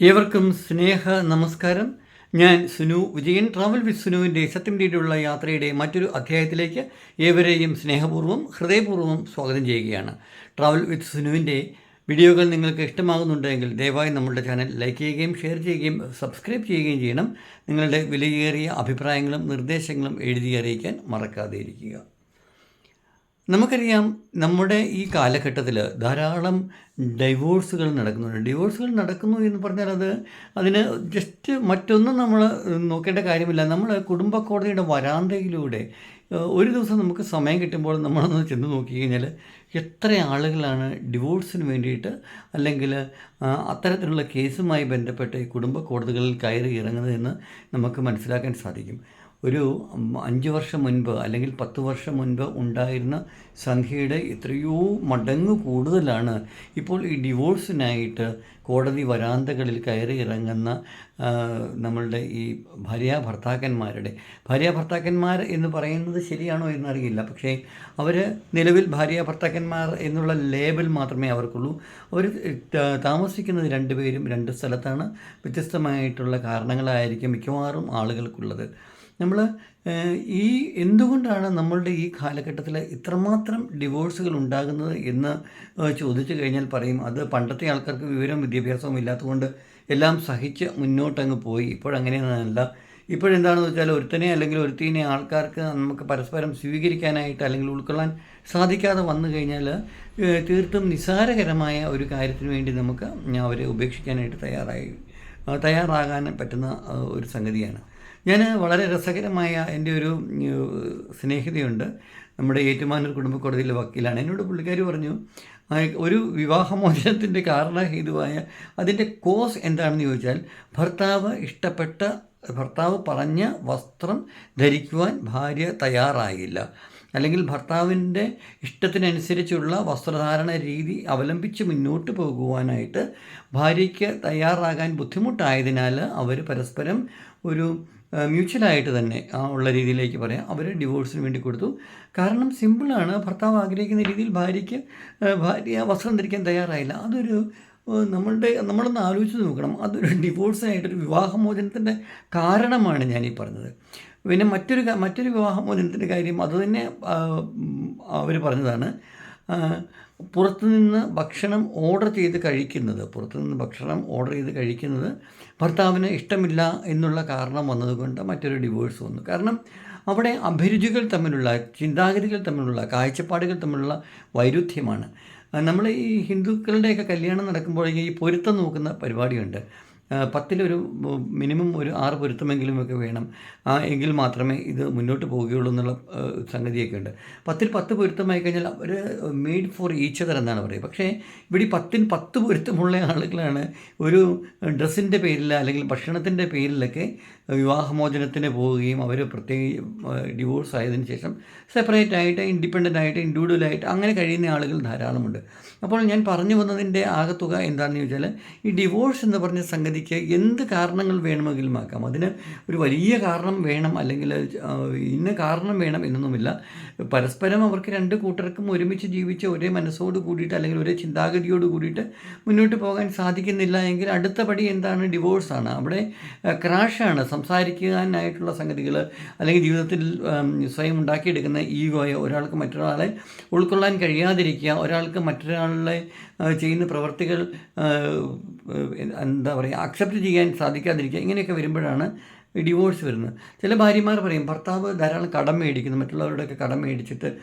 ഏവർക്കും സ്നേഹ നമസ്കാരം. ഞാൻ സുനു വിജയൻ. ട്രാവൽ വിത്ത് സുനുവിന്റെ സത്യം രീതിയിലുള്ള യാത്രയുടെ മറ്റൊരു അധ്യായത്തിലേക്ക് ഏവരെയും സ്നേഹപൂർവം ഹൃദയപൂർവം സ്വാഗതം ചെയ്യുകയാണ്. ട്രാവൽ വിത്ത് സുനുവിന്റെ വീഡിയോകൾ നിങ്ങൾക്ക് ഇഷ്ടമാകുന്നുണ്ടെങ്കിൽ ദയവായി നമ്മളുടെ ചാനൽ ലൈക്ക് ചെയ്യുകയും ഷെയർ ചെയ്യുകയും സബ്സ്ക്രൈബ് ചെയ്യുകയും ചെയ്യണം. നിങ്ങളുടെ വിലയേറിയ അഭിപ്രായങ്ങളും നിർദ്ദേശങ്ങളും എഴുതി അറിയിക്കാൻ മറക്കാതെ ഇരിക്കുക. നമുക്കറിയാം നമ്മുടെ ഈ കാലഘട്ടത്തിൽ ധാരാളം ഡൈവോഴ്സുകൾ നടക്കുന്നുണ്ട്. ഡിവോഴ്സുകൾ നടക്കുന്നു എന്ന് പറഞ്ഞാൽ അത് അതിന് ജസ്റ്റ് മറ്റൊന്നും നമ്മൾ നോക്കേണ്ട കാര്യമില്ല. നമ്മൾ കുടുംബ കോടതിയുടെ വരാന്തയിലൂടെ ഒരു ദിവസം നമുക്ക് സമയം കിട്ടുമ്പോൾ നമ്മളൊന്ന് ചെന്ന് നോക്കി കഴിഞ്ഞാൽ എത്ര ആളുകളാണ് ഡിവോഴ്സിന് വേണ്ടിയിട്ട് അല്ലെങ്കിൽ അത്തരത്തിലുള്ള കേസുമായി ബന്ധപ്പെട്ട് കുടുംബ കോടതികളിൽ കയറി ഇറങ്ങുന്നതെന്ന് നമുക്ക് മനസ്സിലാക്കാൻ സാധിക്കും. ഒരു അഞ്ച് വർഷം മുൻപ് അല്ലെങ്കിൽ പത്ത് വർഷം മുൻപ് ഉണ്ടായിരുന്ന സംഖ്യയുടെ എത്രയോ മടങ്ങ് കൂടുതലാണ്. ഇപ്പോൾ ഈ ഡിവോഴ്സിനായിട്ട് കോടതി വരാന്തകളിൽ കയറി ഇറങ്ങുന്ന നമ്മളുടെ ഈ ഭാര്യ ഭർത്താക്കന്മാരുടെ ഭാര്യ ഭർത്താക്കന്മാർ എന്ന് പറയുന്നത് ശരിയാണോ എന്നറിയില്ല. പക്ഷേ അവർ നിലവിൽ ഭാര്യ ഭർത്താക്കന്മാർ എന്നുള്ള ലേബൽ മാത്രമേ അവർക്കുള്ളൂ. അവർ താമസിക്കുന്നത് രണ്ടുപേരും രണ്ട് സ്ഥലത്താണ്. വ്യത്യസ്തമായിട്ടുള്ള കാരണങ്ങളായിരിക്കും മിക്കവാറും ആളുകൾക്കുള്ളത്. നമ്മൾ ഈ എന്തുകൊണ്ടാണ് നമ്മളുടെ ഈ കാലഘട്ടത്തിൽ ഇത്രമാത്രം ഡിവോഴ്സുകൾ ഉണ്ടാകുന്നത് എന്ന് ചോദിച്ചു കഴിഞ്ഞാൽ പറയും. അത് പണ്ടത്തെ ആൾക്കാർക്ക് വിവരം വിദ്യാഭ്യാസവും ഇല്ലാത്തതുകൊണ്ട് എല്ലാം സഹിച്ച് മുന്നോട്ടങ്ങ് പോയി. ഇപ്പോഴങ്ങനെയൊന്നല്ല ഇപ്പോഴെന്താണെന്ന് വെച്ചാൽ ഒരുത്തനെ അല്ലെങ്കിൽ ഒരുത്തിനെ ആൾക്കാർക്ക് നമുക്ക് പരസ്പരം സ്വീകരിക്കാനായിട്ട് അല്ലെങ്കിൽ ഉൾക്കൊള്ളാൻ സാധിക്കാതെ വന്നു കഴിഞ്ഞാൽ തീർത്തും നിസ്സാരകരമായ ഒരു കാര്യത്തിന് വേണ്ടി നമുക്ക് അവരെ ഉപേക്ഷിക്കാനായിട്ട് തയ്യാറായി തയ്യാറാകാൻ പറ്റുന്ന ഒരു സംഗതിയാണ്. ഞാൻ വളരെ രസകരമായ എന്റെ ഒരു സ്നേഹിതയുണ്ട്. നമ്മുടെ ഏറ്റുമാനൂർ കുടുംബ കോടതിയിലെ വക്കീലാണ്. എന്നോട് പുള്ളിക്കാരി പറഞ്ഞു ഒരു വിവാഹമോചനത്തിന്റെ കാരണഹേതുവായ അതിന്റെ കോസ് എന്താണെന്ന് ചോദിച്ചാൽ ഭർത്താവ് ഇഷ്ടപ്പെട്ട ഭർത്താവ് പറഞ്ഞ വസ്ത്രം ധരിക്കുവാൻ ഭാര്യ തയ്യാറായില്ല. അല്ലെങ്കിൽ ഭർത്താവിന്റെ ഇഷ്ടത്തിനനുസരിച്ചുള്ള വസ്ത്രധാരണ രീതി അവലംബിച്ച് മുന്നോട്ട് പോകുവാനായിട്ട് ഭാര്യയ്ക്ക് തയ്യാറാകാൻ ബുദ്ധിമുട്ടായതിനാൽ അവർ പരസ്പരം ഒരു മ്യൂച്വലായിട്ട് തന്നെ ആ, ഉള്ള രീതിയിലേക്ക് പറയാം. അവർ ഡിവോഴ്സിന് വേണ്ടി കൊടുത്തു. കാരണം സിമ്പിളാണ് ഭർത്താവ് ആഗ്രഹിക്കുന്ന രീതിയിൽ ഭാര്യയ്ക്ക് ഭാര്യ വസ്ത്രം ധരിക്കാൻ തയ്യാറായില്ല. അതൊരു നമ്മളുടെ നമ്മളൊന്ന് ആലോചിച്ച് നോക്കണം. അതൊരു ഡിവോഴ്സായിട്ടൊരു വിവാഹമോചനത്തിന്റെ കാരണമാണ് ഞാനീ പറഞ്ഞത്. പിന്നെ മറ്റൊരു മറ്റൊരു വിവാഹമോചനത്തിന്റെ കാര്യം അത് തന്നെ അവർ പറഞ്ഞതാണ്. പുറത്തുനിന്ന് ഭക്ഷണം ഓർഡർ ചെയ്ത് കഴിക്കുന്നത് പുറത്തുനിന്ന് ഭക്ഷണം ഓർഡർ ചെയ്ത് കഴിക്കുന്നത് ഭർത്താവിന് ഇഷ്ടമില്ല എന്നുള്ള കാരണം വന്നതുകൊണ്ട് മറ്റൊരു ഡിവോഴ്സ് വന്നു. കാരണം അവിടെ അഭിരുചികൾ തമ്മിലുള്ള ചിന്താഗതികൾ തമ്മിലുള്ള കാഴ്ചപ്പാടുകൾ തമ്മിലുള്ള വൈരുദ്ധ്യമാണ്. നമ്മൾ ഈ ഹിന്ദുക്കളുടെയൊക്കെ കല്യാണം നടക്കുമ്പോഴേക്കും ഈ പൊരുത്തം നോക്കുന്ന പരിപാടിയുണ്ട്. പത്തിലൊരു മിനിമം ഒരു ആറ് പൊരുത്തമെങ്കിലും ഒക്കെ വേണം. ആ, എങ്കിൽ മാത്രമേ ഇത് മുന്നോട്ട് പോവുകയുള്ളൂ എന്നുള്ള സംഗതിയൊക്കെ ഉണ്ട്. പത്തിൽ പത്ത് പൊരുത്തമായി കഴിഞ്ഞാൽ അവർ മെയ്ഡ് ഫോർ ഈച്ച് അതർ എന്നാണ് പറയുക. പക്ഷേ ഇവിടെ പത്തിൽ പത്ത് പൊരുത്തമുള്ള ആളുകളാണ് ഒരു ഡ്രസ്സിന്റെ പേരിൽ അല്ലെങ്കിൽ ഭക്ഷണത്തിന്റെ പേരിലൊക്കെ വിവാഹമോചനത്തിന് പോവുകയും അവർ പ്രത്യേക ഡിവോഴ്സ് ആയതിനു ശേഷം സെപ്പറേറ്റ് ആയിട്ട് ഇൻഡിപെൻഡന്റ് ആയിട്ട് ഇൻഡിവിജ്വൽ ആയിട്ട് അങ്ങനെ കഴിയുന്ന ആളുകൾ ധാരാളമുണ്ട്. അപ്പോൾ ഞാൻ പറഞ്ഞു വന്നതിന്റെ ആകത്തുക എന്താണെന്ന് ചോദിച്ചാൽ ഈ ഡിവോഴ്സ് എന്ന് പറഞ്ഞ സംഗതിക്ക് എന്ത് കാരണങ്ങൾ വേണമെങ്കിലും ആക്കാം അതിന് ഒരു വലിയ കാരണം വേണം അല്ലെങ്കിൽ ഇന്ന കാരണം വേണം എന്നൊന്നുമില്ല. പരസ്പരം അവർക്ക് രണ്ട് കൂട്ടർക്കും ഒരുമിച്ച് ജീവിച്ച് ഒരേ മനസ്സോട് കൂടിയിട്ട് അല്ലെങ്കിൽ ഒരേ ചിന്താഗതിയോട് കൂടിയിട്ട് മുന്നോട്ട് പോകാൻ സാധിക്കുന്നില്ല എങ്കിൽ അടുത്ത പടി എന്താണ്? ഡിവോഴ്സാണ് അവിടെ ക്രാഷാണ് സംസാരിക്കാനായിട്ടുള്ള സംഗതികൾ അല്ലെങ്കിൽ ജീവിതത്തിൽ സ്വയം ഉണ്ടാക്കിയെടുക്കുന്ന ഈഗോയോ ഒരാൾക്ക് മറ്റൊരാളെ ഉൾക്കൊള്ളാൻ കഴിയാതിരിക്കുക ഒരാൾക്ക് മറ്റൊരാളെ ചെയ്യുന്ന പ്രവർത്തികൾ എന്താ പറയുക അക്സെപ്റ്റ് ചെയ്യാൻ സാധിക്കാതിരിക്കുക ഇങ്ങനെയൊക്കെ വരുമ്പോഴാണ് ഡിവോഴ്സ് വരുന്നത്. ചില ഭാര്യമാർ പറയും ഭർത്താവ് ധാരാളം കടം മേടിക്കുന്നു മറ്റുള്ളവരുടെയൊക്കെ കടം മേടിച്ചിട്ട്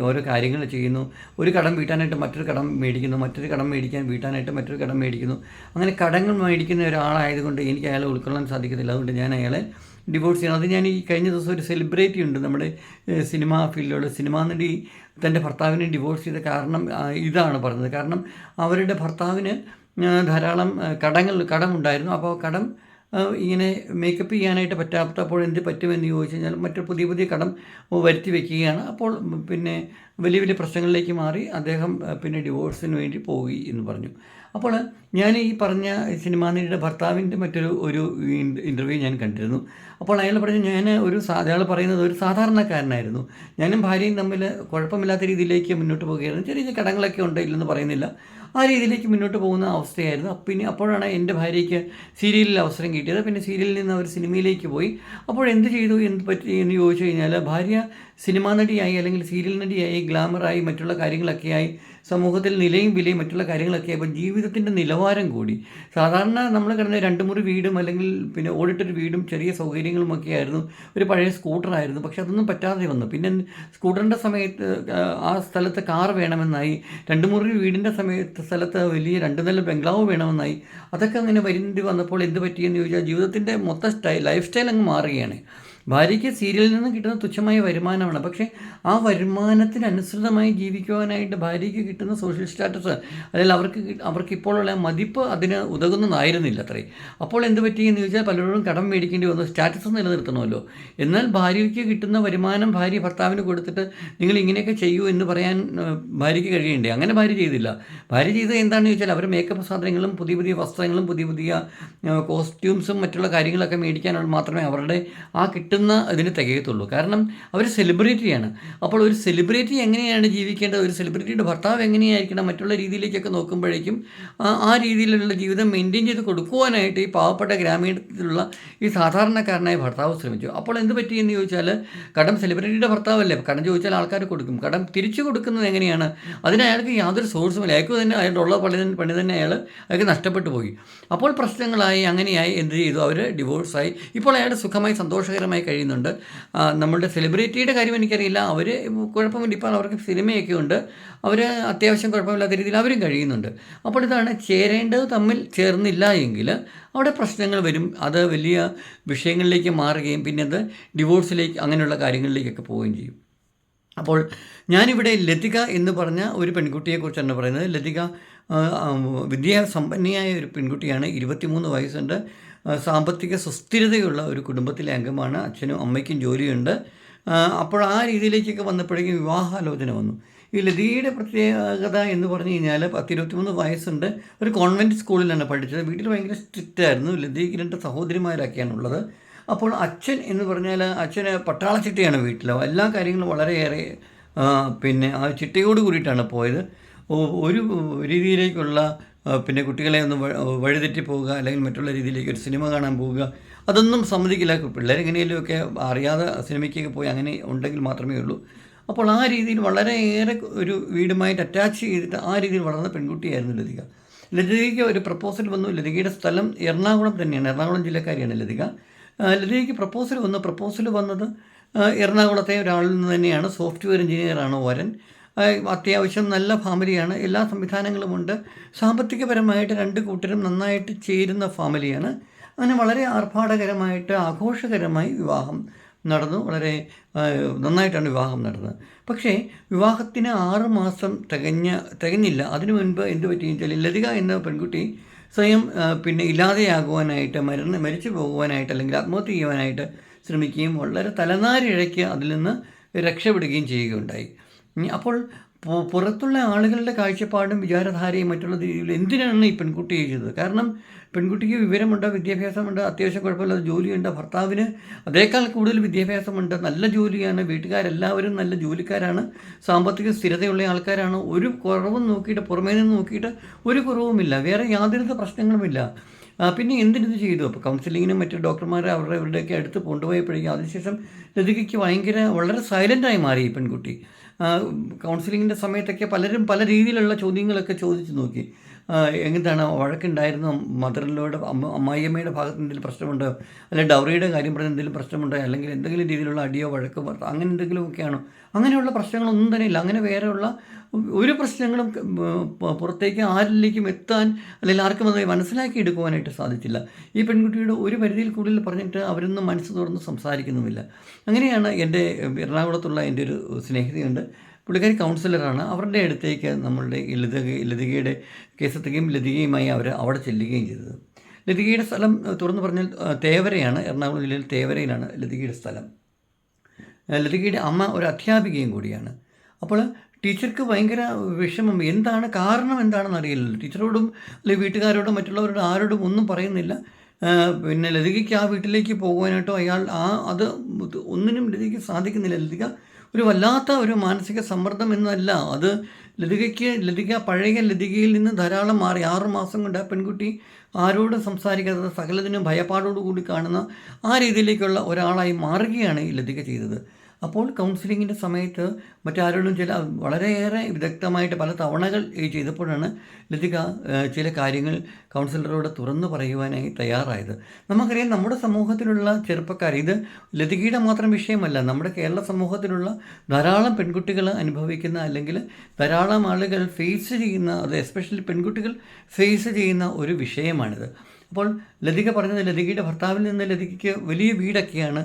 ഓരോ കാര്യങ്ങൾ ചെയ്യുന്നു. ഒരു കടം വീട്ടാനായിട്ട് മറ്റൊരു കടം മേടിക്കുന്നു മറ്റൊരു കടം മേടിക്കാൻ വീട്ടാനായിട്ട് മറ്റൊരു കടം മേടിക്കുന്നു. അങ്ങനെ കടങ്ങൾ മേടിക്കുന്ന ഒരാളായതുകൊണ്ട് എനിക്ക് അയാളെ ഉൾക്കൊള്ളാൻ സാധിക്കത്തില്ല. അതുകൊണ്ട് ഞാൻ അയാളെ ഡിവോഴ്സ് ചെയ്യണം. അത് ഞാൻ ഈ കഴിഞ്ഞ ദിവസം ഒരു സെലിബ്രിറ്റി ഉണ്ട് നമ്മുടെ സിനിമ ഫീൽഡിലുള്ള സിനിമാ നടി തന്റെ ഭർത്താവിനെ ഡിവോഴ്സ് ചെയ്ത കാരണം ഇതാണ് പറഞ്ഞത്. കാരണം അവരുടെ ഭർത്താവിന് ധാരാളം കടങ്ങൾ കടമുണ്ടായിരുന്നു. അപ്പോൾ കടം ഇങ്ങനെ മേക്കപ്പ് ചെയ്യാനായിട്ട് പറ്റാത്തപ്പോൾ എന്ത് പറ്റുമെന്ന് ചോദിച്ചു കഴിഞ്ഞാൽ മറ്റു പുതിയ പുതിയ കടം വരുത്തി വെക്കുകയാണ്. അപ്പോൾ പിന്നെ വലിയ വലിയ പ്രശ്നങ്ങളിലേക്ക് മാറി അദ്ദേഹം പിന്നെ ഡിവോഴ്സിന് വേണ്ടി പോയി എന്ന് പറഞ്ഞു. അപ്പോൾ ഞാൻ ഈ പറഞ്ഞ സിനിമാ നടിയുടെ ഭർത്താവിന്റെ മറ്റൊരു ഒരു ഇന്റർവ്യൂ ഞാൻ കണ്ടിരുന്നു. അപ്പോൾ അയാൾ പറഞ്ഞു ഞാൻ ഒരു അയാൾ പറയുന്നത് ഒരു സാധാരണക്കാരനായിരുന്നു. ഞാനും ഭാര്യയും തമ്മിൽ കുഴപ്പമില്ലാത്ത രീതിയിലേക്ക് മുന്നോട്ട് പോവുകയായിരുന്നു ചെറിയ ചെറിയ കടങ്ങളൊക്കെ ഉണ്ട് ഇല്ലെന്ന് പറയുന്നില്ല. ആ രീതിയിലേക്ക് മുന്നോട്ട് പോകുന്ന അവസ്ഥയായിരുന്നു. പിന്നെ അപ്പോഴാണ് എന്റെ ഭാര്യയ്ക്ക് സീരിയലിൽ അവസരം കിട്ടിയത്. പിന്നെ സീരിയലിൽ നിന്ന് അവർ സിനിമയിലേക്ക് പോയി. അപ്പോൾ എന്ത് ചെയ്തു? എന്ത് പറ്റി എന്ന് ചോദിച്ചു കഴിഞ്ഞാൽ ഭാര്യ സിനിമാ നടിയായി അല്ലെങ്കിൽ സീരിയൽ നടിയായി ഗ്ലാമറായി മറ്റുള്ള കാര്യങ്ങളൊക്കെയായി സമൂഹത്തിൽ നിലയും വിലയും മറ്റുള്ള കാര്യങ്ങളൊക്കെ ആയപ്പോൾ ജീവിതത്തിന്റെ നിലവാരം കൂടി. സാധാരണ നമ്മൾ കിടന്ന രണ്ട് മുറി വീടും അല്ലെങ്കിൽ പിന്നെ ഓടിട്ടൊരു വീടും ചെറിയ സൗകര്യങ്ങളുമൊക്കെ ആയിരുന്നു. ഒരു പഴയ സ്കൂട്ടറായിരുന്നു പക്ഷെ അതൊന്നും പറ്റാതെ വന്നു. പിന്നെ സ്കൂട്ടറിന്റെ സമയത്ത് ആ, സ്ഥലത്ത് കാർ വേണമെന്നായി രണ്ട് മുറി വീടിന്റെ സമയത്ത് സ്ഥലത്ത് വലിയ രണ്ട് നില ബംഗ്ലാവ് വേണമെന്നായി അതൊക്കെ അങ്ങനെ വരേണ്ടി വന്നപ്പോൾ എന്ത് പറ്റിയെന്ന് ചോദിച്ചാൽ ജീവിതത്തിന്റെ മൊത്തം സ്റ്റൈൽ ലൈഫ് സ്റ്റൈൽ അങ്ങ് മാറുകയാണ്. ഭാര്യയ്ക്ക് സീരിയലിൽ നിന്ന് കിട്ടുന്ന തുച്ഛമായ വരുമാനമാണ്. പക്ഷേ ആ വരുമാനത്തിനനുസൃതമായി ജീവിക്കുവാനായിട്ട് ഭാര്യയ്ക്ക് കിട്ടുന്ന സോഷ്യൽ സ്റ്റാറ്റസ് അല്ലെങ്കിൽ അവർക്ക് അവർക്കിപ്പോഴുള്ള മതിപ്പ് അതിന് ഉതകുന്നതായിരുന്നില്ല അത്രേ. അപ്പോൾ എന്ത് പറ്റിയെന്ന് ചോദിച്ചാൽ പലരോടും കടം മേടിക്കേണ്ടി വന്നു സ്റ്റാറ്റസ് നിലനിർത്തണമല്ലോ. എന്നാൽ ഭാര്യയ്ക്ക് കിട്ടുന്ന വരുമാനം ഭാര്യ ഭർത്താവിന് കൊടുത്തിട്ട് നിങ്ങൾ ഇങ്ങനെയൊക്കെ ചെയ്യൂ എന്ന് പറയാൻ ഭാര്യയ്ക്ക് കഴിയണ്ടേ അങ്ങനെ ഭാര്യ ചെയ്തില്ല. ഭാര്യ ചെയ്തത് എന്താണെന്ന് ചോദിച്ചാൽ അവർ മേക്കപ്പ് സാധനങ്ങളും പുതിയ പുതിയ വസ്ത്രങ്ങളും പുതിയ പുതിയ കോസ്റ്റ്യൂംസും മറ്റുള്ള കാര്യങ്ങളൊക്കെ മേടിക്കാനുള്ള മാത്രമേ അവരുടെ ആ കിട്ടുന്ന ഇതിന് തികയത്തുള്ളൂ. കാരണം അവർ സെലിബ്രിറ്റിയാണ്. അപ്പോൾ ഒരു സെലിബ്രിറ്റി എങ്ങനെയാണ് ജീവിക്കേണ്ടത്? ഒരു സെലിബ്രിറ്റിയുടെ ഭർത്താവ് എങ്ങനെയായിരിക്കണം? മറ്റുള്ള രീതിയിലേക്കൊക്കെ നോക്കുമ്പോഴേക്കും ആ ആ രീതിയിലുള്ള ജീവിതം മെയിന്റെയിൻ ചെയ്ത് കൊടുക്കുവാനായിട്ട് ഈ പാവപ്പെട്ട ഗ്രാമീണത്തിലുള്ള ഈ സാധാരണക്കാരനായ ഭർത്താവ് ശ്രമിച്ചു. അപ്പോൾ എന്ത് പറ്റിയെന്ന് ചോദിച്ചാൽ കടം സെലിബ്രിറ്റിയുടെ ഭർത്താവല്ലേ? കടം ചോദിച്ചാൽ ആൾക്കാർ കൊടുക്കും. കടം തിരിച്ചു കൊടുക്കുന്നത് എങ്ങനെയാണ്? അതിന് അയാൾക്ക് യാതൊരു സോഴ്സുമില്ല അയാൾക്ക് തന്നെ അയാളുടെ ഉള്ള പണി തന്നെ പണി തന്നെ അയാൾ അയാൾക്ക് നഷ്ടപ്പെട്ടു പോയി. അപ്പോൾ പ്രശ്നങ്ങളായി അങ്ങനെയായി എന്ത് ചെയ്തു? അവർ ഡിവോഴ്സായി ഇപ്പോൾ അയാൾ സുഖമായി സന്തോഷകരമായി കഴിയുന്നുണ്ട്. നമ്മളുടെ സെലിബ്രിറ്റിയുടെ കാര്യം എനിക്കറിയില്ല. അവർ കുഴപ്പമില്ല. ഇപ്പോൾ അവർക്ക് സിനിമയൊക്കെ ഉണ്ട്. അവർ അത്യാവശ്യം കുഴപ്പമില്ലാത്ത രീതിയിൽ അവരും കഴിയുന്നുണ്ട്. അപ്പോൾ ഇതാണ് ചേരേണ്ടത് തമ്മിൽ ചേർന്നില്ല എങ്കിൽ അവിടെ പ്രശ്നങ്ങൾ വരും. അത് വലിയ വിഷയങ്ങളിലേക്ക് മാറുകയും പിന്നെ അത് ഡിവോഴ്സിലേക്ക് അങ്ങനെയുള്ള കാര്യങ്ങളിലേക്കൊക്കെ പോവുകയും ചെയ്യും. അപ്പോൾ ഞാനിവിടെ ലതിക എന്ന് പറഞ്ഞ ഒരു പെൺകുട്ടിയെക്കുറിച്ചാണ് പറയുന്നത്. ലതിക വിദ്യാസമ്പന്നയായ ഒരു പെൺകുട്ടിയാണ്. ഇരുപത്തിമൂന്ന് വയസ്സുണ്ട്. സാമ്പത്തിക സുസ്ഥിരതയുള്ള ഒരു കുടുംബത്തിലെ അംഗമാണ് അച്ഛനും അമ്മയ്ക്കും ജോലിയുണ്ട്. അപ്പോൾ ആ രീതിയിലേക്കൊക്കെ വന്നപ്പോഴേക്കും വിവാഹാലോചന വന്നു. ഈ ലതിയുടെ പ്രത്യേകത എന്ന് പറഞ്ഞു കഴിഞ്ഞാൽ പത്ത് ഇരുപത്തിമൂന്ന് വയസ്സുണ്ട്. ഒരു കോൺവെന്റ് സ്കൂളിലാണ് പഠിച്ചത്. വീട്ടിൽ ഭയങ്കര സ്ട്രിക്റ്റ് ആയിരുന്നു. ലതിക്ക് രണ്ട് സഹോദരിമാരൊക്കെയാണുള്ളത്. അപ്പോൾ അച്ഛൻ എന്ന് പറഞ്ഞാൽ അച്ഛന് പട്ടാള ചിട്ടയാണ് വീട്ടിൽ എല്ലാ കാര്യങ്ങളും വളരെയേറെ പിന്നെ ആ ചിട്ടയോട് കൂടിയിട്ടാണ് പോയത്. ഒരു രീതിയിലേക്കുള്ള പിന്നെ കുട്ടികളെ ഒന്ന് വഴിതെറ്റി പോവുക അല്ലെങ്കിൽ മറ്റുള്ള രീതിയിലേക്ക് ഒരു സിനിമ കാണാൻ പോവുക അതൊന്നും സമ്മതിക്കില്ല. പിള്ളേർ എങ്ങനെയെങ്കിലുമൊക്കെ അറിയാതെ സിനിമയ്ക്കൊക്കെ പോയി അങ്ങനെ ഉണ്ടെങ്കിൽ മാത്രമേ ഉള്ളൂ. അപ്പോൾ ആ രീതിയിൽ വളരെയേറെ ഒരു വീടുമായിട്ട് അറ്റാച്ച് ചെയ്തിട്ട് ആ രീതിയിൽ വളർന്ന പെൺകുട്ടിയായിരുന്നു ലതിക. ലതികയ്ക്ക് ഒരു പ്രപ്പോസൽ വന്നു. ലതികയുടെ സ്ഥലം എറണാകുളം തന്നെയാണ്. എറണാകുളം ജില്ലക്കാരിയാണ് ലതിക. ലതികയ്ക്ക് പ്രപ്പോസൽ വന്നു. പ്രപ്പോസൽ വന്നത് എറണാകുളത്തെ ഒരാളിൽ നിന്ന് തന്നെയാണ്. സോഫ്റ്റ്വെയർ എഞ്ചിനീയറാണ് വരൻ. അത്യാവശ്യം നല്ല ഫാമിലിയാണ്. എല്ലാ സംവിധാനങ്ങളുമുണ്ട്. സാമ്പത്തികപരമായിട്ട് രണ്ട് കൂട്ടരും നന്നായിട്ട് ചേരുന്ന ഫാമിലിയാണ്. അങ്ങനെ വളരെ ആർഭാടകരമായിട്ട് ആഘോഷകരമായി വിവാഹം നടന്നു. വളരെ നന്നായിട്ടാണ് വിവാഹം നടന്നത്. പക്ഷേ വിവാഹത്തിന് ആറ് മാസം തികഞ്ഞ തികഞ്ഞില്ല. അതിനു മുൻപ് എന്ത് പറ്റിയെന്ന് വെച്ചാൽ ലതിക എന്ന പെൺകുട്ടി സ്വയം പിന്നെ ഇല്ലാതെയാകുവാനായിട്ട് മരുന്ന് മരിച്ചു പോകുവാനായിട്ട് അല്ലെങ്കിൽ ആത്മഹത്യ ചെയ്യുവാനായിട്ട് ശ്രമിക്കുകയും വളരെ തലനാരിഴയ്ക്ക് അതിൽ നിന്ന് രക്ഷപ്പെടുകയും ചെയ്യുകയുണ്ടായി. അപ്പോൾ പുറത്തുള്ള ആളുകളുടെ കാഴ്ചപ്പാടും വിചാരധാരയും മറ്റുള്ള രീതിയിൽ എന്തിനാണ് ഈ പെൺകുട്ടി ചെയ്തത് കാരണം പെൺകുട്ടിക്ക് വിവരമുണ്ട് വിദ്യാഭ്യാസമുണ്ട്? അത്യാവശ്യം കുഴപ്പമില്ലാത്ത ജോലിയുണ്ട്? ഭർത്താവിന് അതേക്കാൾ കൂടുതൽ വിദ്യാഭ്യാസമുണ്ട്. നല്ല ജോലിയാണ്. വീട്ടുകാരെല്ലാവരും നല്ല ജോലിക്കാരാണ്. സാമ്പത്തിക സ്ഥിരതയുള്ള ആൾക്കാരാണ്. ഒരു കുറവും നോക്കിയിട്ട് പുറമേ നിന്ന് നോക്കിയിട്ട് ഒരു കുറവുമില്ല. വേറെ യാതൊരു പ്രശ്നങ്ങളുമില്ല. പിന്നെ എന്തിനിത് ചെയ്തു? അപ്പോൾ കൗൺസിലിങ്ങിനും മറ്റു ഡോക്ടർമാരെ അവരുടെ ഇവരുടെയൊക്കെ അടുത്ത് കൊണ്ടുപോയപ്പോഴേക്കും അതിനുശേഷം ലതികയ്ക്ക് ഭയങ്കര വളരെ സൈലന്റായി മാറി ഈ പെൺകുട്ടി. കൗൺസിലിങ്ങിന്റെ സമയത്തൊക്കെ പലരും പല രീതിയിലുള്ള ചോദ്യങ്ങളൊക്കെ ചോദിച്ചു നോക്കി. എന്താണ് വഴക്കുണ്ടായിരുന്നു മദറിലോയുടെ അമ്മ അമ്മായിയമ്മയുടെ ഭാഗത്ത് എന്തെങ്കിലും പ്രശ്നമുണ്ടോ? അല്ലെങ്കിൽ ഡൗറിയുടെ കാര്യം പറഞ്ഞ എന്തെങ്കിലും പ്രശ്നമുണ്ടോ? അല്ലെങ്കിൽ എന്തെങ്കിലും രീതിയിലുള്ള അടിയോ വഴക്കോ അങ്ങനെ എന്തെങ്കിലുമൊക്കെയാണോ അങ്ങനെയുള്ള പ്രശ്നങ്ങളൊന്നും തന്നെ ഇല്ല. അങ്ങനെ വേറെയുള്ള ഒരു പ്രശ്നങ്ങളും പുറത്തേക്ക് ആരിലേക്കും എത്താൻ അല്ലെങ്കിൽ ആർക്കും അത് മനസ്സിലാക്കി എടുക്കുവാനായിട്ട് സാധിച്ചില്ല. ഈ പെൺകുട്ടിയുടെ ഒരു പരിധിയിൽ കൂടുതൽ പറഞ്ഞിട്ട് അവരൊന്നും മനസ്സ് തുറന്ന് സംസാരിക്കുന്നുമില്ല. അങ്ങനെയാണ് എന്റെ എറണാകുളത്തുള്ള എന്റെ ഒരു സ്നേഹിതയുണ്ട്. പുള്ളിക്കാരി കൗൺസിലറാണ്. അവരുടെ അടുത്തേക്ക് നമ്മളുടെ ലത ലതിക ലതികയുടെ കേസെത്തുകയും ലതികയുമായി അവർ അവിടെ ചെല്ലുകയും ചെയ്തത്. ലതികയുടെ സ്ഥലം തുറന്നു പറഞ്ഞാൽ തേവരയാണ്. എറണാകുളം ജില്ലയിൽ തേവരയിലാണ് ലതികയുടെ സ്ഥലം. ലതികയുടെ അമ്മ ഒരു അധ്യാപികയും കൂടിയാണ്. അപ്പോൾ ടീച്ചർക്ക് ഭയങ്കര വിഷമം. എന്താണ് കാരണം? എന്താണെന്ന് അറിയില്ലല്ലോ. ടീച്ചറോടും അല്ലെങ്കിൽ വീട്ടുകാരോടും മറ്റുള്ളവരോടും ആരോടും ഒന്നും പറയുന്നില്ല. പിന്നെ ലതികയ്ക്ക് ആ വീട്ടിലേക്ക് പോകുവാനായിട്ടോ അയാൾ ആ അത് ഒന്നിനും ലതികയ്ക്ക് സാധിക്കുന്നില്ല. ലതിക ഒരു വല്ലാത്ത ഒരു മാനസിക സമ്മർദ്ദം എന്നല്ല. അത് ലതികയ്ക്ക് ലതിക പഴയ ലതികയിൽ നിന്ന് ധാരാളം മാറി. ആറുമാസം കൊണ്ട് ആ പെൺകുട്ടി ആരോടും സംസാരിക്കാത്ത സകലതിനും ഭയപ്പാടോടുകൂടി കാണുന്ന ആ രീതിയിലേക്കുള്ള ഒരാളായി മാറുകയാണ് ഈ ലതിക ചെയ്തത്. അപ്പോൾ കൗൺസിലിങ്ങിന്റെ സമയത്ത് മറ്റാരോടും ചില വളരെയേറെ വിദഗ്ധമായിട്ട് പല തവണകൾ ചെയ്തപ്പോഴാണ് ലതിക ചില കാര്യങ്ങൾ കൗൺസിലറോട് തുറന്നു പറയുവാനായി തയ്യാറായത്. നമുക്കറിയാം നമ്മുടെ സമൂഹത്തിലുള്ള ചെറുപ്പക്കാർ ഇത് ലതികയുടെ മാത്രം വിഷയമല്ല നമ്മുടെ കേരള സമൂഹത്തിലുള്ള ധാരാളം പെൺകുട്ടികൾ അനുഭവിക്കുന്ന അല്ലെങ്കിൽ ധാരാളം ആളുകൾ ഫേസ് ചെയ്യുന്ന അത് എസ്പെഷ്യലി പെൺകുട്ടികൾ ഫേസ് ചെയ്യുന്ന ഒരു വിഷയമാണിത്. അപ്പോൾ ലതിക പറഞ്ഞത് ലതികയുടെ ഭർത്താവിൽ നിന്ന് ലതികയ്ക്ക് വലിയ വീടൊക്കെയാണ്.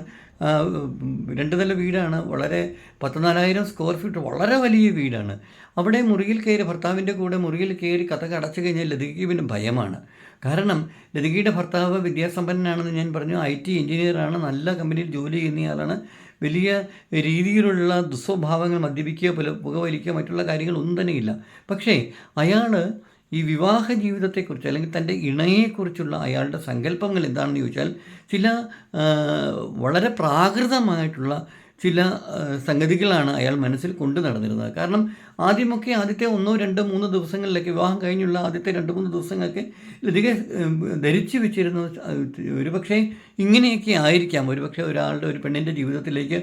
രണ്ട് നില വീടാണ്. വളരെ പത്തിനാലായിരം സ്ക്വയർ ഫീറ്റ് വളരെ വലിയ വീടാണ്. അവിടെ മുറിയിൽ കയറി ഭർത്താവിന്റെ കൂടെ മുറിയിൽ കയറി കഥ അടച്ചു കഴിഞ്ഞാൽ ലതികയ്ക്ക് പിന്നെ ഭയമാണ്. കാരണം ലതികയുടെ ഭർത്താവ് വിദ്യാസമ്പന്നനാണെന്ന് ഞാൻ പറഞ്ഞു. ഐ ടി എഞ്ചിനീയറാണ് നല്ല കമ്പനിയിൽ ജോലി ചെയ്യുന്നയാളാണ് വലിയ രീതിയിലുള്ള ദുസ്വഭാവങ്ങൾ മദ്യപിക്കുക പുല പുകവലിക്കുക മറ്റുള്ള കാര്യങ്ങളൊന്നും തന്നെയില്ല പക്ഷേ അയാൾ ഈ വിവാഹ ജീവിതത്തെക്കുറിച്ച് അല്ലെങ്കിൽ തന്റെ ഇണയെക്കുറിച്ചുള്ള അയാളുടെ സങ്കല്പങ്ങൾ എന്താണെന്ന് ചോദിച്ചാൽ ചില വളരെ പ്രാകൃതമായിട്ടുള്ള ചില സംഗതികളാണ് അയാൾ മനസ്സിൽ കൊണ്ടു നടന്നിരുന്നത്. കാരണം ആദ്യമൊക്കെ ആദ്യത്തെ ഒന്നോ രണ്ടോ മൂന്നോ ദിവസങ്ങളിലൊക്കെ വിവാഹം കഴിഞ്ഞുള്ള ആദ്യത്തെ രണ്ട് മൂന്ന് ദിവസങ്ങളൊക്കെ ലതിക ധരിച്ചു വെച്ചിരുന്നത് ഒരുപക്ഷെ ഇങ്ങനെയൊക്കെ ആയിരിക്കാം. ഒരുപക്ഷെ ഒരാളുടെ ഒരു പെണ്ണിന്റെ ജീവിതത്തിലേക്ക്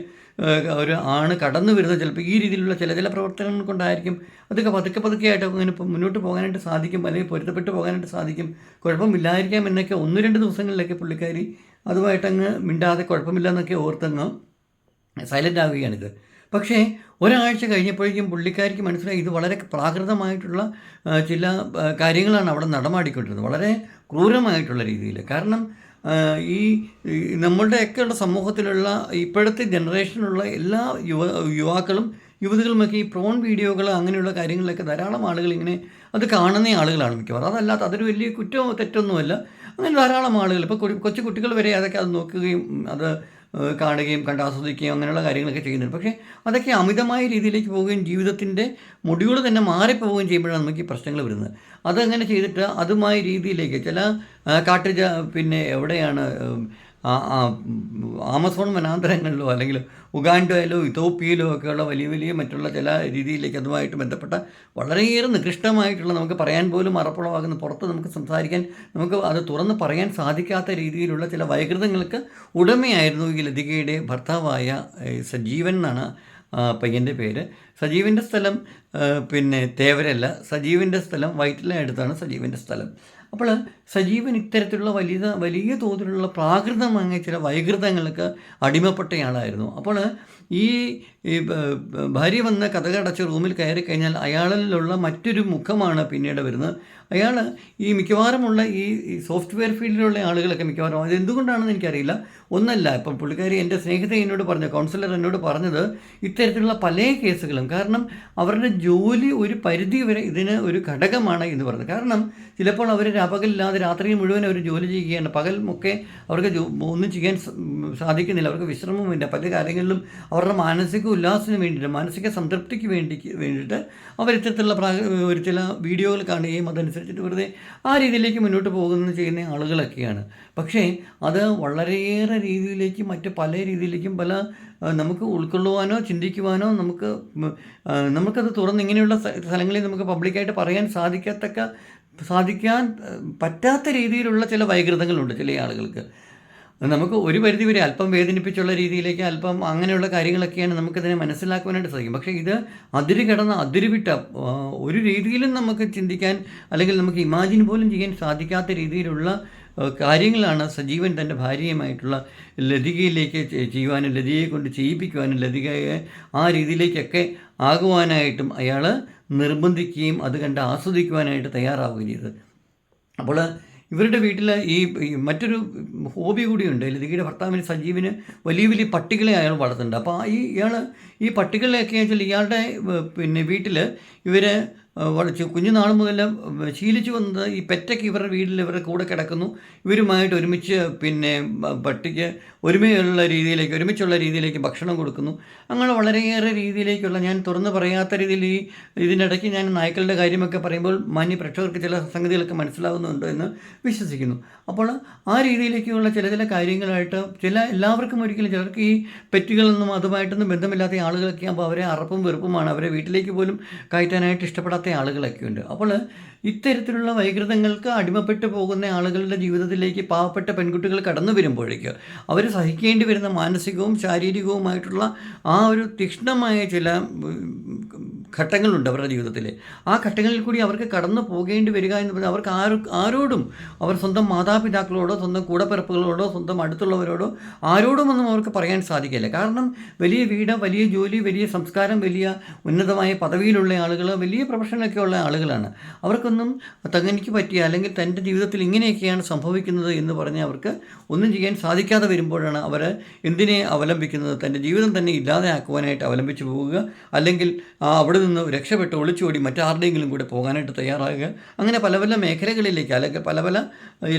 ഒരു ആണ് കടന്നു വരുന്നത്. ചിലപ്പോൾ ഈ രീതിയിലുള്ള ചില ചില പ്രവർത്തനങ്ങൾ കൊണ്ടായിരിക്കും. അതൊക്കെ പതുക്കെ പതുക്കെ ആയിട്ട് അങ്ങനെ മുന്നോട്ട് പോകാനായിട്ട് സാധിക്കും. അല്ലെങ്കിൽ പൊരുത്തപ്പെട്ട് പോകാനായിട്ട് സാധിക്കും. കുഴപ്പമില്ലായിരിക്കാം എന്നൊക്കെ ഒന്ന് രണ്ട് ദിവസങ്ങളിലൊക്കെ പുള്ളിക്കാരി അതുമായിട്ടങ്ങ് മിണ്ടാതെ കുഴപ്പമില്ല എന്നൊക്കെ ഓർത്തങ്ങ് സൈലന്റ് ആവുകയാണിത്. പക്ഷേ ഒരാഴ്ച കഴിഞ്ഞപ്പോഴേക്കും പുള്ളിക്കാരിക്ക് മനസ്സിലായി ഇത് വളരെ പ്രാകൃതമായിട്ടുള്ള ചില കാര്യങ്ങളാണ് അവിടെ നടമാടിക്കൊണ്ടിരുന്നത്. വളരെ ക്രൂരമായിട്ടുള്ള രീതിയിൽ. കാരണം ഈ നമ്മളുടെയൊക്കെയുള്ള സമൂഹത്തിലുള്ള ഇപ്പോഴത്തെ ജനറേഷനിലുള്ള എല്ലാ യുവ യുവാക്കളും യുവതികളുമൊക്കെ ഈ പ്രോൺ വീഡിയോകൾ അങ്ങനെയുള്ള കാര്യങ്ങളിലൊക്കെ ധാരാളം ആളുകൾ ഇങ്ങനെ അത് കാണുന്ന ആളുകളാണ് മിക്കവാറും. അതല്ലാത്ത അതൊരു വലിയ കുറ്റമോ തെറ്റൊന്നുമല്ല. അങ്ങനെ ധാരാളം ആളുകൾ ഇപ്പോൾ കൊച്ചു കുട്ടികൾ വരെ അതൊക്കെ അത് നോക്കുകയും അത് കാണുകയും കണ്ട് ആസ്വദിക്കുകയും അങ്ങനെയുള്ള കാര്യങ്ങളൊക്കെ ചെയ്യുന്നുണ്ട്. പക്ഷേ അതൊക്കെ അമിതമായ രീതിയിലേക്ക് പോവുകയും ജീവിതത്തിന്റെ മുടികൾ തന്നെ മാറിപ്പോവുകയും ചെയ്യുമ്പോഴാണ് നമുക്ക് ഈ പ്രശ്നങ്ങൾ വരുന്നത്. അതങ്ങനെ ചെയ്തിട്ട് അതുമായ രീതിയിലേക്ക് ചില കാട്ടുജ പിന്നെ എവിടെയാണ് ആമസോൺ വനാന്തരങ്ങളിലോ അല്ലെങ്കിൽ ഉഗാണ്ടയിലോ ഇതോപ്യയിലോ ഒക്കെയുള്ള വലിയ വലിയ മറ്റുള്ള ചില രീതിയിലേക്ക് അതുമായിട്ട് ബന്ധപ്പെട്ട വളരെയേറെ നികൃഷ്ടമായിട്ടുള്ള നമുക്ക് പറയാൻ പോലും അറപ്പുളവാകുന്ന പുറത്ത് നമുക്ക് സംസാരിക്കാൻ നമുക്ക് അത് തുറന്ന് പറയാൻ സാധിക്കാത്ത രീതിയിലുള്ള ചില വൈകൃതങ്ങൾക്ക് ഉടമയായിരുന്നു ഈ ലതികയുടെ ഭർത്താവായ സജീവൻ എന്നാണ് പയ്യന്റെ പേര്. സജീവിന്റെ സ്ഥലം പിന്നെ തേവരല്ല സജീവിന്റെ സ്ഥലം വൈറ്റില അടുത്താണ് സജീവിന്റെ സ്ഥലം. അപ്പോൾ സജീവൻ ഇത്തരത്തിലുള്ള വലിയ വലിയ തോതിലുള്ള പ്രാകൃതമായ ചില വൈകൃതങ്ങൾക്ക് അടിമപ്പെട്ടയാളായിരുന്നു. അപ്പോൾ ഈ ഭാര്യ വന്ന് കഥകടച്ച് റൂമിൽ കയറി കഴിഞ്ഞാൽ അയാളിലുള്ള മറ്റൊരു മുഖമാണ് പിന്നീട് വരുന്നത്. അയാൾ ഈ മിക്കവാറുമുള്ള ഈ സോഫ്റ്റ്വെയർ ഫീൽഡിലുള്ള ആളുകളൊക്കെ മിക്കവാറും അത് എന്തുകൊണ്ടാണെന്ന് എനിക്കറിയില്ല. ഒന്നല്ല ഇപ്പം പുള്ളിക്കാരി എന്റെ സ്നേഹിത എന്നോട് പറഞ്ഞു കൗൺസിലർ എന്നോട് പറഞ്ഞത് ഇത്തരത്തിലുള്ള പല കേസുകളും. കാരണം അവരുടെ ജോലി ഒരു പരിധി വരെ ഇതിന് ഒരു ഘടകമാണ് എന്ന് പറഞ്ഞത് കാരണം ചിലപ്പോൾ അവർ പകലില്ലാതെ രാത്രി മുഴുവൻ അവർ ജോലി ചെയ്യുകയാണ്. പകൽ ഒക്കെ അവർക്ക് ഒന്നും ചെയ്യാൻ സാധിക്കുന്നില്ല. അവർക്ക് വിശ്രമമില്ല പല കാര്യങ്ങളിലും അവരുടെ മാനസിക ഉല്ലാസത്തിന് വേണ്ടിയിട്ട് മാനസിക സംതൃപ്തിക്ക് വേണ്ടി വേണ്ടിയിട്ട് അവർ ഇത്തരത്തിലുള്ള ഒരു ചില വീഡിയോകൾ കാണുകയും അതനുസരിച്ചിട്ട് വെറുതെ ആ രീതിയിലേക്ക് മുന്നോട്ട് പോകുന്ന ചെയ്യുന്ന ആളുകളൊക്കെയാണ്. പക്ഷേ അത് വളരെയേറെ രീതിയിലേക്ക് മറ്റ് പല രീതിയിലേക്കും പല നമുക്ക് ഉൾക്കൊള്ളുവാനോ ചിന്തിക്കുവാനോ നമുക്ക് നമുക്കത് തുറന്ന് ഇങ്ങനെയുള്ള സ്ഥ- സ്ഥലങ്ങളിൽ നമുക്ക് പബ്ലിക്കായിട്ട് പറയാൻ സാധിക്കത്തക്ക സാധിക്കാൻ പറ്റാത്ത രീതിയിലുള്ള ചില വൈകൃതങ്ങളുണ്ട് ചില ആളുകൾക്ക്. നമുക്ക് ഒരു പരിധി വരെ അല്പം വേദനിപ്പിച്ചുള്ള രീതിയിലേക്ക് അല്പം അങ്ങനെയുള്ള കാര്യങ്ങളൊക്കെയാണ് നമുക്കതിനെ മനസ്സിലാക്കുവാനായിട്ട് സാധിക്കും. പക്ഷേ ഇത് അതിര് കിടന്ന അതിര് വിട്ട ഒരു രീതിയിലും നമുക്ക് ചിന്തിക്കാൻ അല്ലെങ്കിൽ നമുക്ക് ഇമാജിൻ പോലും ചെയ്യാൻ സാധിക്കാത്ത രീതിയിലുള്ള കാര്യങ്ങളാണ് സജീവൻ തന്റെ ഭാര്യയുമായിട്ടുള്ള ലതികയിലേക്ക് ചെയ്യുവാനും ലതികയെ കൊണ്ട് ചെയ്യിപ്പിക്കുവാനും ലതികയെ ആ രീതിയിലേക്കൊക്കെ ആകുവാനായിട്ടും അയാൾ നിർബന്ധിക്കുകയും അത് കണ്ട് ആസ്വദിക്കുവാനായിട്ട് തയ്യാറാവുകയും ചെയ്തത്. അപ്പോൾ ഇവരുടെ വീട്ടിൽ ഈ മറ്റൊരു ഹോബി കൂടിയുണ്ട്. ലതികയുടെ ഭർത്താവിന് സജീവിന് വലിയ വലിയ പട്ടികളെ അയാൾ വളർത്തുന്നുണ്ട്. അപ്പോൾ ഈ ഇയാൾ ഈ പട്ടികളെയൊക്കെ വെച്ചാൽ ഇയാളുടെ പിന്നെ വീട്ടിൽ ഇവർ വളച്ച് കുഞ്ഞുനാൾ മുതൽ ശീലിച്ചു വന്നത് ഈ പെറ്റയ്ക്ക് ഇവരുടെ വീട്ടിൽ ഇവരുടെ കൂടെ കിടക്കുന്നു. ഇവരുമായിട്ട് ഒരുമിച്ച് പിന്നെ പട്ടിക്ക് ഒരുമയുള്ള രീതിയിലേക്ക് ഒരുമിച്ചുള്ള രീതിയിലേക്ക് ഭക്ഷണം കൊടുക്കുന്നു. അങ്ങനെ വളരെയേറെ രീതിയിലേക്കുള്ള ഞാൻ തുറന്ന് പറയാത്ത രീതിയിൽ ഈ ഇതിനിടയ്ക്ക് ഞാൻ നായ്ക്കളുടെ കാര്യമൊക്കെ പറയുമ്പോൾ മാന്യ പ്രേക്ഷകർക്ക് ചില സംഗതികളൊക്കെ മനസ്സിലാവുന്നുണ്ട് എന്ന് വിശ്വസിക്കുന്നു. അപ്പോൾ ആ രീതിയിലേക്കുള്ള ചില ചില കാര്യങ്ങളായിട്ട് ചില എല്ലാവർക്കും ഒരിക്കലും ചിലർക്ക് ഈ പെറ്റുകളൊന്നും അതുമായിട്ടൊന്നും ബന്ധമില്ലാത്ത ആളുകളൊക്കെ ആകുമ്പോൾ അവരെ അറപ്പും വെറുപ്പുമാണ്. അവരെ വീട്ടിലേക്ക് പോലും കയറ്റാനായിട്ട് ഇഷ്ടപ്പെടാത്ത ആളുകളൊക്കെ ഉണ്ട്. അപ്പോൾ ഇത്തരത്തിലുള്ള വൈകൃതങ്ങൾക്ക് അടിമപ്പെട്ടു പോകുന്ന ആളുകളുടെ ജീവിതത്തിലേക്ക് പാവപ്പെട്ട പെൺകുട്ടികൾ കടന്നു വരുമ്പോഴേക്ക് അവർ സഹിക്കേണ്ടി വരുന്ന മാനസികവും ശാരീരികവുമായിട്ടുള്ള ആ ഒരു തീക്ഷ്ണമായ ചില ഘട്ടങ്ങളുണ്ട് അവരുടെ ജീവിതത്തിൽ ആ ഘട്ടങ്ങളിൽ കൂടി അവർക്ക് കടന്നു പോകേണ്ടി വരിക എന്ന് പറഞ്ഞാൽ അവർക്ക് ആര് ആരോടും അവർ സ്വന്തം മാതാപിതാക്കളോടോ സ്വന്തം കൂടപ്പിറപ്പുകളോടോ സ്വന്തം അടുത്തുള്ളവരോടോ ആരോടുമൊന്നും അവർക്ക് പറയാൻ സാധിക്കില്ല. കാരണം വലിയ വീട് വലിയ ജോലി വലിയ സംസ്കാരം വലിയ ഉന്നതമായ പദവിയിലുള്ള ആളുകൾ വലിയ പ്രൊഫഷനൊക്കെ ഉള്ള ആളുകളാണ്. അവർക്കൊന്നും തങ്ങനിക്ക് പറ്റിയ അല്ലെങ്കിൽ തന്റെ ജീവിതത്തിൽ ഇങ്ങനെയൊക്കെയാണ് സംഭവിക്കുന്നത് എന്ന് പറഞ്ഞ് അവർക്ക് ഒന്നും ചെയ്യാൻ സാധിക്കാതെ വരുമ്പോഴാണ് അവർ എന്തിനെ അവലംബിക്കുന്നത്? തന്റെ ജീവിതം തന്നെ ഇല്ലാതെ ആക്കുവാനായിട്ട് അവലംബിച്ചു പോവുക അല്ലെങ്കിൽ അവിടെ നിന്ന് രക്ഷപ്പെട്ട് ഒളിച്ചോടി മറ്റാരുടെയെങ്കിലും കൂടെ പോകാനായിട്ട് തയ്യാറാകുക. അങ്ങനെ പല പല മേഖലകളിലേക്ക് അല്ലെങ്കിൽ പല പല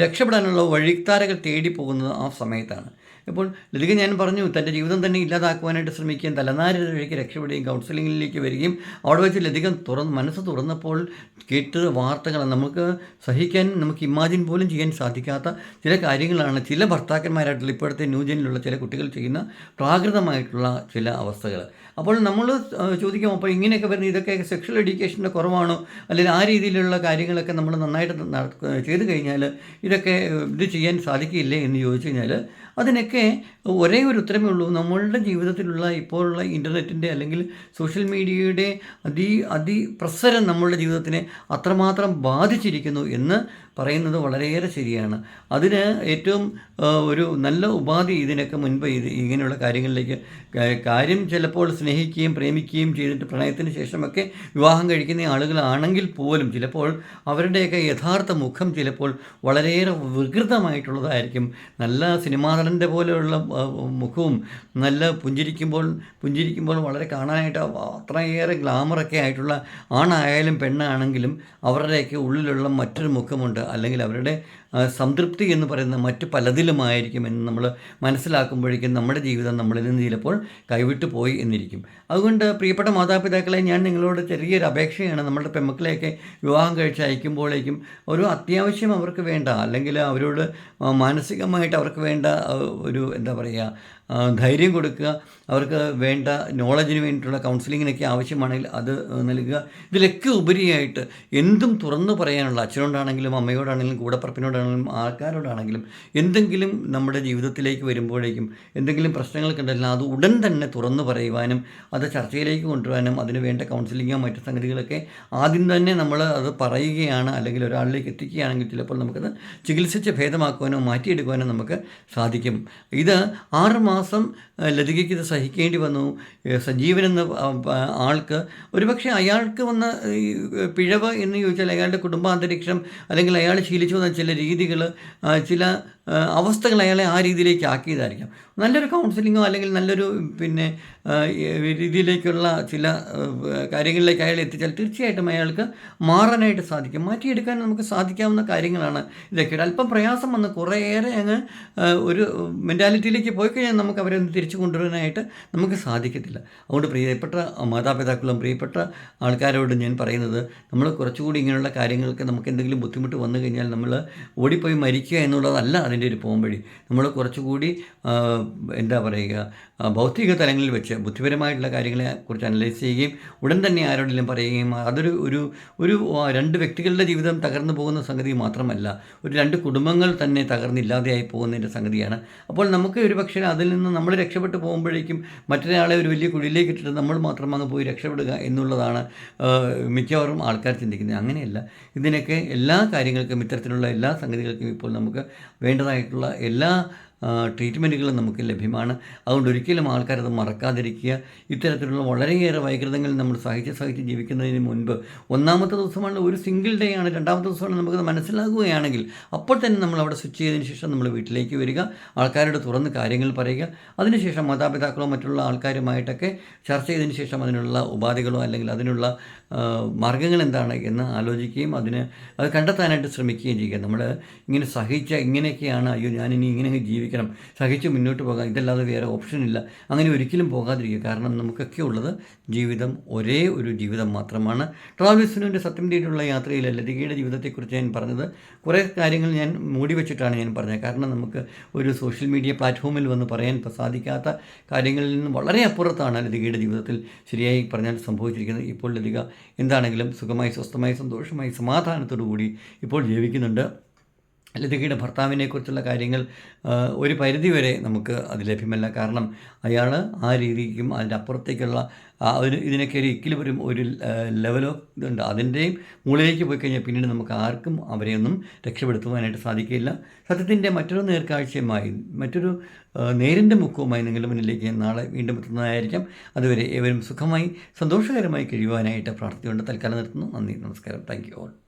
രക്ഷപ്പെടാനുള്ള വഴിത്താരകൾ തേടി പോകുന്നത് ആ സമയത്താണ്. ഇപ്പോൾ ലതിക ഞാൻ പറഞ്ഞു തന്റെ ജീവിതം തന്നെ ഇല്ലാതാക്കുവാനായിട്ട് ശ്രമിക്കുകയും തലനാരിഴ വഴിക്ക് രക്ഷപ്പെടുകയും കൗൺസിലിങ്ങിലേക്ക് വരികയും അവിടെ വെച്ച് ലതിക തുറന്ന് മനസ്സ് തുറന്നപ്പോൾ കേട്ട വാർത്തകൾ നമുക്ക് സഹിക്കാൻ നമുക്ക് ഇമാജിൻ പോലും ചെയ്യാൻ സാധിക്കാത്ത ചില കാര്യങ്ങളാണ് ചില ഭർത്താക്കന്മാരായിട്ടുള്ള ഇപ്പോഴത്തെ ന്യൂജനിലുള്ള ചില കുട്ടികൾ ചെയ്യുന്ന പ്രാകൃതമായിട്ടുള്ള ചില അവസ്ഥകൾ അപ്പോൾ നമ്മൾ ചോദിക്കാം അപ്പോൾ ഇങ്ങനെയൊക്കെ വരുന്ന ഇതൊക്കെ സെക്ഷൽ എഡ്യൂക്കേഷന്റെ കുറവാണോ? അല്ലെങ്കിൽ ആ രീതിയിലുള്ള കാര്യങ്ങളൊക്കെ നമ്മൾ നന്നായിട്ട് ചെയ്തു കഴിഞ്ഞാൽ ഇതൊക്കെ ഇത് ചെയ്യാൻ സാധിക്കില്ലേ? എന്ന് ചോദിച്ചു കഴിഞ്ഞാൽ അതിനൊക്കെ ഒരേ ഒരു ഉത്തരമേ ഉള്ളൂ. നമ്മളുടെ ജീവിതത്തിലുള്ള ഇപ്പോഴുള്ള ഇന്റർനെറ്റിന്റെ അല്ലെങ്കിൽ സോഷ്യൽ മീഡിയയുടെ അതി അതിപ്രസരം നമ്മളുടെ ജീവിതത്തിനെ അത്രമാത്രം ബാധിച്ചിരിക്കുന്നു എന്ന് പറയുന്നത് വളരെയേറെ ശരിയാണ്. അതിന് ഏറ്റവും ഒരു നല്ല ഉപാധി ഇതിനൊക്കെ മുൻപ് ഇത് ഇങ്ങനെയുള്ള കാര്യങ്ങളിലേക്ക് കാര്യം ചിലപ്പോൾ സ്നേഹിക്കുകയും പ്രേമിക്കുകയും ചെയ്തിട്ട് പ്രണയത്തിന് ശേഷമൊക്കെ വിവാഹം കഴിക്കുന്ന ആളുകളാണെങ്കിൽ പോലും ചിലപ്പോൾ അവരുടെയൊക്കെ യഥാർത്ഥ മുഖം ചിലപ്പോൾ വളരെയേറെ വികൃതമായിട്ടുള്ളതായിരിക്കും. നല്ല സിനിമാ നടന്റെ പോലെയുള്ള മുഖവും നല്ല പുഞ്ചിരിക്കുമ്പോൾ പുഞ്ചിരിക്കുമ്പോൾ വളരെ കാണാനായിട്ട് അത്രയേറെ ഗ്ലാമറൊക്കെ ആയിട്ടുള്ള ആണായാലും പെണ്ണാണെങ്കിലും അവരുടെയൊക്കെ ഉള്ളിലുള്ള മറ്റൊരു മുഖമുണ്ട്. അല്ലെങ്കിൽ അവരുടെ സംതൃപ്തി എന്ന് പറയുന്ന മറ്റു പലതിലുമായിരിക്കും എന്ന് നമ്മൾ മനസ്സിലാക്കുമ്പോഴേക്കും നമ്മുടെ ജീവിതം നമ്മളിൽ നിന്ന് ചിലപ്പോൾ കൈവിട്ട് പോയി എന്നിരിക്കും. അതുകൊണ്ട് പ്രിയപ്പെട്ട മാതാപിതാക്കളെ ഞാൻ നിങ്ങളോട് ചെറിയൊരു അപേക്ഷയാണ് നമ്മുടെ പെമ്മക്കളെയൊക്കെ വിവാഹം കഴിച്ച് അയക്കുമ്പോഴേക്കും ഒരു അത്യാവശ്യം അവർക്ക് വേണ്ട അല്ലെങ്കിൽ അവരോട് മാനസികമായിട്ട് അവർക്ക് വേണ്ട ഒരു എന്താ പറയുക ധൈര്യം കൊടുക്കുക അവർക്ക് വേണ്ട നോളജിന് വേണ്ടിയിട്ടുള്ള കൗൺസിലിങ്ങിനൊക്കെ ആവശ്യമാണെങ്കിൽ അത് നൽകുക. ഇതിലൊക്കെ ഉപരിയായിട്ട് എന്തും തുറന്നു പറയാനുള്ള അച്ഛനോടാണെങ്കിലും അമ്മയോടാണെങ്കിലും കൂടപ്പറപ്പിനോടാണെങ്കിലും ആൾക്കാരോടാണെങ്കിലും എന്തെങ്കിലും നമ്മുടെ ജീവിതത്തിലേക്ക് വരുമ്പോഴേക്കും എന്തെങ്കിലും ഉണ്ടെങ്കിൽ അത് ഉടൻ തന്നെ തുറന്നു പറയുവാനും അത് ചർച്ചയിലേക്ക് കൊണ്ടുവരാനും അതിന് വേണ്ട കൗൺസിലിങ്ങോ മറ്റു സംഗതികളൊക്കെ ആദ്യം തന്നെ നമ്മൾ അത് പറയുകയാണ് അല്ലെങ്കിൽ ഒരാളിലേക്ക് എത്തിക്കുകയാണെങ്കിൽ ചിലപ്പോൾ നമുക്കത് ചികിത്സിച്ച് ഭേദമാക്കുവാനോ മാറ്റിയെടുക്കുവാനോ നമുക്ക് സാധിക്കും. ഇത് ആറുമാസം ലതികയ്ക്ക് ഇത് സഹിക്കേണ്ടി വന്നു. സജീവൻ എന്ന ആൾക്ക് ഒരുപക്ഷെ അയാൾക്ക് വന്ന പിഴവ് എന്ന് ചോദിച്ചാൽ അയാളുടെ കുടുംബാന്തരീക്ഷം അല്ലെങ്കിൽ അയാൾ ശീലിച്ചു വന്ന ചില രീതികൾ ചില അവസ്ഥകൾ അയാളെ ആ രീതിയിലേക്ക് ആക്കിയതായിരിക്കാം. നല്ലൊരു കൗൺസിലിങ്ങോ അല്ലെങ്കിൽ നല്ലൊരു പിന്നെ രീതിയിലേക്കുള്ള ചില കാര്യങ്ങളിലേക്ക് അയാൾ എത്തിച്ചാൽ തീർച്ചയായിട്ടും അയാൾക്ക് മാറാനായിട്ട് സാധിക്കും. മാറ്റിയെടുക്കാൻ നമുക്ക് സാധിക്കാവുന്ന കാര്യങ്ങളാണ് ഇതൊക്കെ. അല്പം പ്രയാസം വന്ന് കുറേയേറെ അങ്ങ് ഒരു മെന്റാലിറ്റിയിലേക്ക് പോയി കഴിഞ്ഞാൽ നമുക്ക് അവരെ ഒന്ന് തിരിച്ചു കൊണ്ടുവരാനായിട്ട് നമുക്ക് സാധിക്കത്തില്ല. അതുകൊണ്ട് പ്രിയപ്പെട്ട മാതാപിതാക്കളും പ്രിയപ്പെട്ട ആൾക്കാരോട് ഞാൻ പറയുന്നത് നമ്മൾ കുറച്ചുകൂടി ഇങ്ങനെയുള്ള കാര്യങ്ങൾക്ക് നമുക്ക് എന്തെങ്കിലും ബുദ്ധിമുട്ട് വന്നു കഴിഞ്ഞാൽ നമ്മൾ ഓടിപ്പോയി മരിക്കുക എന്നുള്ളതല്ല. അതിന്റെ ഒരു പോംവഴി. നമ്മൾ കുറച്ചുകൂടി എന്താ പറയുക ഭൗതിക തലങ്ങളിൽ വെച്ച് ബുദ്ധിപരമായിട്ടുള്ള കാര്യങ്ങളെ കുറിച്ച് അനലൈസ് ചെയ്യുകയും ഉടൻ തന്നെ ആരോടെങ്കിലും പറയുകയും അതൊരു ഒരു ഒരു രണ്ട് വ്യക്തികളുടെ ജീവിതം തകർന്നു പോകുന്ന സംഗതി മാത്രമല്ല ഒരു രണ്ട് കുടുംബങ്ങൾ തന്നെ തകർന്നില്ലാതെയായി പോകുന്നതിന്റെ സംഗതിയാണ്. അപ്പോൾ നമുക്ക് ഒരു പക്ഷേ അതിൽ നിന്ന് നമ്മൾ രക്ഷപ്പെട്ടു പോകുമ്പോഴേക്കും മറ്റൊരാളെ ഒരു വലിയ കുഴിയിലേക്ക് ഇട്ടിട്ട് നമ്മൾ മാത്രം അങ്ങ് പോയി രക്ഷപ്പെടുക എന്നുള്ളതാണ് മിക്കവാറും ആൾക്കാർ ചിന്തിക്കുന്നത്. അങ്ങനെയല്ല. ഇതിനൊക്കെ എല്ലാ കാര്യങ്ങൾക്കും ഇത്തരത്തിലുള്ള എല്ലാ സംഗതികൾക്കും ഇപ്പോൾ നമുക്ക് വേണ്ടതായിട്ടുള്ള എല്ലാ ട്രീറ്റ്മെന്റുകളും നമുക്ക് ലഭ്യമാണ്. അതുകൊണ്ട് ഒരിക്കലും ആൾക്കാരത് മറക്കാതിരിക്കുക. ഇത്തരത്തിലുള്ള വളരെയേറെ വൈകൃതങ്ങൾ നമ്മൾ സഹിച്ച് സഹിച്ച് ജീവിക്കുന്നതിന് മുൻപ് ഒന്നാമത്തെ ദിവസമാണ് ഒരു സിംഗിൾ ഡേ ആണ്. രണ്ടാമത്തെ ദിവസമാണ് നമുക്കത് മനസ്സിലാകുകയാണെങ്കിൽ അപ്പോൾ തന്നെ നമ്മൾ അവിടെ സ്വിച്ച് ചെയ്തതിന് ശേഷം നമ്മൾ വീട്ടിലേക്ക് വരിക. ആൾക്കാരോട് തുറന്ന് കാര്യങ്ങൾ പറയുക. അതിനുശേഷം മാതാപിതാക്കളോ മറ്റുള്ള ആൾക്കാരുമായിട്ടൊക്കെ ചർച്ച ചെയ്തതിന് ശേഷം അതിനുള്ള ഉപാധികളോ അല്ലെങ്കിൽ അതിനുള്ള മാർഗങ്ങൾ എന്താണ് എന്ന് ആലോചിക്കുകയും അതിന് അത് കണ്ടെത്താനായിട്ട് ശ്രമിക്കുകയും ചെയ്യുക. നമ്മൾ ഇങ്ങനെ സഹിച്ച ഇങ്ങനെയൊക്കെയാണ്. അയ്യോ ഞാനിനി ഇങ്ങനെ അങ്ങ് ജീവിക്കണം സഹിച്ച് മുന്നോട്ട് പോകാം ഇതല്ലാതെ വേറെ ഓപ്ഷൻ ഇല്ല. അങ്ങനെ ഒരിക്കലും പോകാതിരിക്കുക. കാരണം നമുക്കൊക്കെ ഉള്ളത് ജീവിതം ഒരേ ഒരു ജീവിതം മാത്രമാണ്. ട്രാവൽസിനുവിന്റെ സത്യം തേടിയുള്ള യാത്രയിൽ ലതികയുടെ ജീവിതത്തെക്കുറിച്ച് ഞാൻ പറഞ്ഞത്. കുറേ കാര്യങ്ങൾ ഞാൻ മൂടി വെച്ചിട്ടാണ് ഞാൻ പറഞ്ഞത്. കാരണം നമുക്ക് ഒരു സോഷ്യൽ മീഡിയ പ്ലാറ്റ്ഫോമിൽ വന്ന് പറയാൻ സാധിക്കാത്ത കാര്യങ്ങളിൽ നിന്ന് വളരെ അപ്പുറത്താണ് ലതികയുടെ ജീവിതത്തിൽ ശരിയായി പറഞ്ഞാൽ സംഭവിച്ചിരിക്കുന്നത്. ഇപ്പോൾ ലതിക എന്താണെങ്കിലും സുഖമായി സ്വസ്ഥമായി സന്തോഷമായി സമാധാനത്തോടു കൂടി ഇപ്പോൾ ജീവിക്കുന്നുണ്ട്. ലതികയുടെ ഭർത്താവിനെക്കുറിച്ചുള്ള കാര്യങ്ങൾ ഒരു പരിധിവരെ നമുക്ക് അത് ലഭ്യമല്ല. കാരണം അയാൾ ആ രീതിക്കും അതിന്റെ അപ്പുറത്തേക്കുള്ള അതിന് ഇതിനൊക്കെ ഒരു ഇക്കിലും ഒരു ലെവലോ ഇതുണ്ട് അതിന്റെയും മുകളിലേക്ക് പോയി കഴിഞ്ഞാൽ പിന്നീട് നമുക്ക് ആർക്കും അവരെയൊന്നും രക്ഷപ്പെടുത്തുവാനായിട്ട് സാധിക്കില്ല സത്യത്തിന്റെ മറ്റൊരു നേർക്കാഴ്ചയുമായി മറ്റൊരു നേരിന്റെ മുഖവുമായി നിങ്ങളുടെ മുന്നിലേക്ക് നാളെ വീണ്ടും എത്തുന്നതായിരിക്കാം. അതുവരെ ഏവരും സുഖമായി സന്തോഷകരമായി കഴിയുവാനായിട്ട് പ്രാർത്ഥിച്ചുകൊണ്ട് തൽക്കാലം നിർത്തുന്നു. നന്ദി നമസ്കാരം. Thank you all.